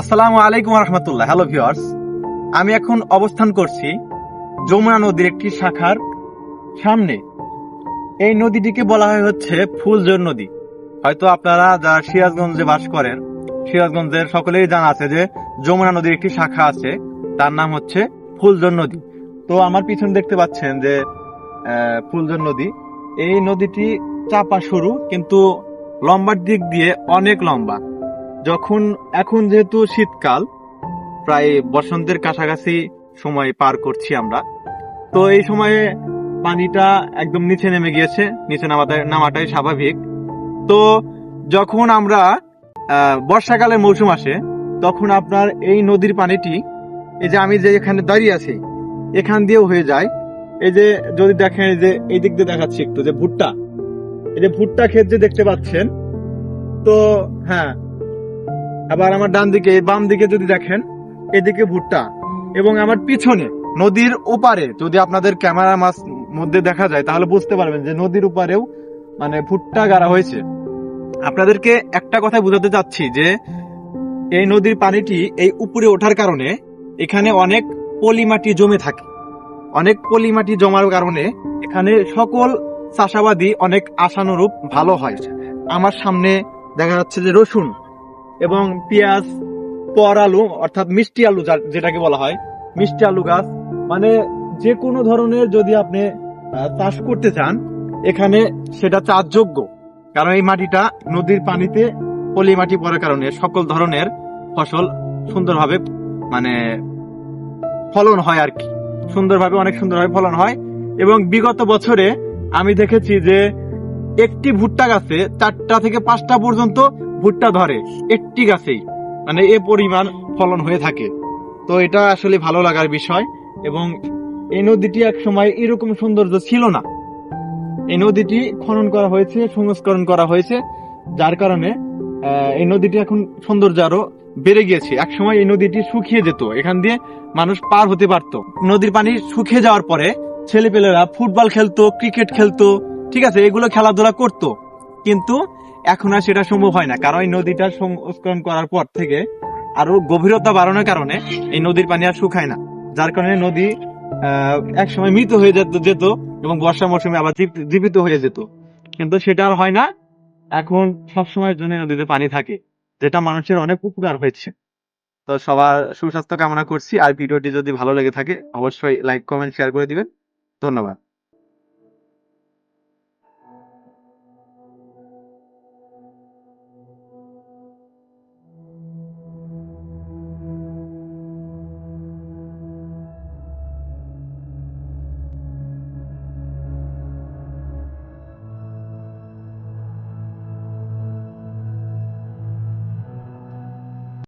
আসসালামু আলাইকুম রহমতুল্লাহ। Hello viewers আমি এখন অবস্থান করছি যমুনা নদীর একটি শাখার সামনে। এই নদীটিকে বলা হয় হচ্ছে ফুলজোর নদী। হয়তো আপনারা যারা সিরাজগঞ্জে বাস করেন, সিরাজগঞ্জের সকলেই জানা আছে যে যমুনা নদীর একটি শাখা আছে, তার নাম হচ্ছে ফুলজোর নদী। তো আমার পিছনে দেখতে পাচ্ছেন যে ফুলজোর নদী। এই নদীটি চাপা শুরু কিন্তু লম্বার দিক দিয়ে অনেক লম্বা। যখন, এখন যেহেতু শীতকাল, প্রায় বসন্তের কাছাকাছি সময় পার করছি আমরা, তো এই সময়ে পানিটা একদম নিচে নেমে গিয়েছে, নিচে নামাটা নামাটাই স্বাভাবিক। তো যখন আমরা বর্ষাকালের মৌসুম আসে, তখন আপনার এই নদীর পানিটি, এই যে আমি যে এখানে দাঁড়িয়ে আছি, এখান দিয়েও হয়ে যায়। এই যে যদি দেখেন, এই যে এই দিক দিয়ে দেখাচ্ছি একটু, যে ভুট্টা, এই যে ভুট্টা ক্ষেত যে দেখতে পাচ্ছেন, তো হ্যাঁ আবার আমার ডান দিকে, বাম দিকে যদি দেখেন, এদিকে ভুট্টা এবং আমার পিছনে নদীর ওপারে যদি আপনাদের ক্যামেরা মাস মধ্যে দেখা যায়, তাহলে বুঝতে পারবেন যে নদীর ওপারেও মানে ভুট্টা গাড়া হয়েছে। আপনাদেরকে একটা কথা বোঝাতে চাচ্ছি যে, এই নদীর পানিটি এই উপরে ওঠার কারণে এখানে অনেক পলি মাটি জমে থাকে। অনেক পলি মাটি জমার কারণে এখানে সকল চাষাবাদী অনেক আশানুরূপ ভালো হয়। আমার সামনে দেখা যাচ্ছে যে রসুন। এবং পেঁয়াজ, পর আলু, অর্থাৎ মিষ্টি আলু যেটাকে বলা হয়, মিষ্টি আলু গাছ। মানে যে কোনো ধরনের যদি আপনি চাষ করতে চান, এখানে সেটা চাষযোগ্য। কারণ এই মাটিটা নদীর পানিতে পলি মাটি পড়ার কারণে সকল ধরনের ফসল সুন্দরভাবে মানে ফলন হয় আর কি। সুন্দরভাবে, অনেক সুন্দরভাবে ফলন হয়। এবং বিগত বছরে আমি দেখেছি যে একটি ভুট্টা গাছে চারটা থেকে পাঁচটা পর্যন্ত ভুট্টা ধরে, একটি গাছেই। মানে এ পরিমাণ ফলন হয়ে থাকে। তো এটা আসলে ভালো লাগার বিষয় এবং এই নদীটি এক সময় এরকম সৌন্দর্য ছিল না। এই নদীটি খনন করা হয়েছে, সংস্করণ করা হয়েছে, যার কারণে এই নদীটি এখন সৌন্দর্য আরও বেড়ে গিয়েছে। এক সময় এই নদীটি শুকিয়ে যেত, এখান দিয়ে মানুষ পার হতে পারতো। নদীর পানি শুকিয়ে যাওয়ার পরে ছেলেপেলেরা ফুটবল খেলতো, ক্রিকেট খেলতো, ঠিক আছে, এগুলো খেলাধুলা করতো। কিন্তু এখন আর সেটা সম্ভব হয় না, কারণ এই নদীটা সংস্করণ করার পর থেকে আরও গভীরতা বাড়ানোর কারণে এই নদীর পানি আর শুকায় না, যার কারণে নদী এক সময় মৃত হয়ে যেত যেত এবং বর্ষা মৌসুমে আবার জীবিত হয়ে যেত। কিন্তু সেটা আর হয় না, এখন সব সময়ের জন্য নদীতে পানি থাকে, যেটা মানুষের অনেক উপকার হয়েছে। তো সবার সুস্বাস্থ্য কামনা করছি, আর ভিডিওটি যদি ভালো লেগে থাকে, অবশ্যই লাইক কমেন্ট শেয়ার করে দিবেন। ধন্যবাদ।